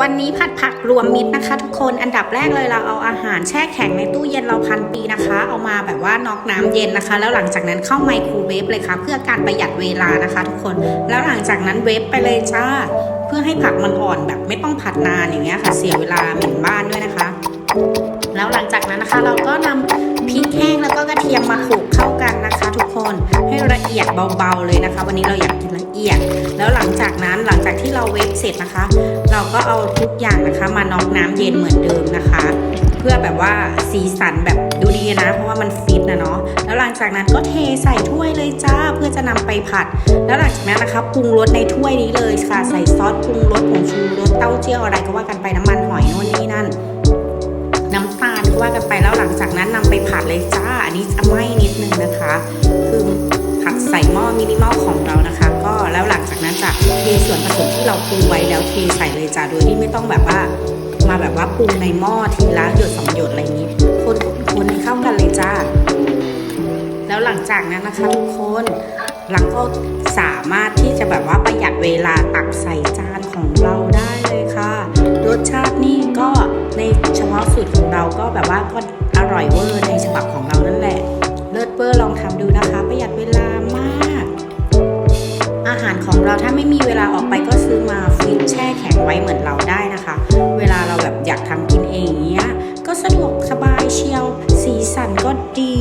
วันนี้ผัดผักรวมมิตรนะคะ ทุกคนอันดับแรกเลยเราเอาอาหารแช่แข็งในตู้เย็นเราพันปีนะคะ เอามาแบบว่านอกน้ำเย็นนะคะ แล้วหลังจากนั้นเข้าไมโครเวฟเลยค่ะ เพื่อการประหยัดเวลานะคะ ทุกคนแล้วหลังจากนั้นเวฟไปเลยจ้า เพื่อให้ผักมันอ่อนแบบไม่ต้องผัดนานอย่างเงี้ยค่ะ เสียเวลาเหม็นบ้านด้วยนะคะ แล้วหลังจากนั้นนะคะ เราก็นำพริกแห้งแล้วก็กระเทียมมาขลกเข้ากันนะคะ ทุกคนให้ละเอียดเบาๆเลยนะคะ วันนี้เราอยากกิน เอียด แล้วหลังจากนั้นหลังจากที่เราเวฟเสร็จนะคะ เราก็เอาทุกอย่างนะคะ มาน็อกน้ำเย็นเหมือนเดิมนะคะ เพื่อแบบว่าสีสันแบบดูดีนะ เพราะว่ามันฟิตนะเนาะแล้วหลังจากนั้นก็เทใส่ถ้วยเลยจ้าเพื่อจะนำไปผัด แล้วหลังจากนั้นนะคะปรุงรสในถ้วยนี้เลยค่ะ ใส่ซอสปรุงรสผงชูรสเต้าเจี้ยวอะไรก็ว่ากันไปน้ำมันหอยโน่นนี่นั่นน้ำตาลก็ว่ากันไปแล้วหลังจากนั้นนำไปผัดเลยจ้าอันนี้จะไหม้นิดนึงนะคะ คือผัดใส่หม้อมินิมอลของเรานะคะ จากนั้นจะเทส่วนผสมที่เราปรุงไว้แล้วเทใส่เลยจ้าโดยที่ไม่ต้องแบบว่ามาแบบว่าปรุงในหม้อทีละหยดสองหยดอะไรอย่างนี้คนคนให้เข้ากันเลยจ้าแล้วหลังจากนั้นนะคะทุกคนหลังก็สามารถที่จะแบบว่าประหยัดเวลาตักใส่จานของเราได้เลยค่ะ รสชาตินี่ก็ในเฉพาะสูตรของเราก็แบบว่าก็อร่อยเวอร์ในฉบับของเรานั่นแหละ เลิศเวอร์ลองทำดูนะคะ ของเราถ้าไม่มีเวลาออกไปก็ซื้อมาฟิตแช่แข็งไว้เหมือนเราได้นะคะ เวลาเราแบบอยากทำกินเองเนี้ยก็สะดวกสบายเชียว สีสันก็ดี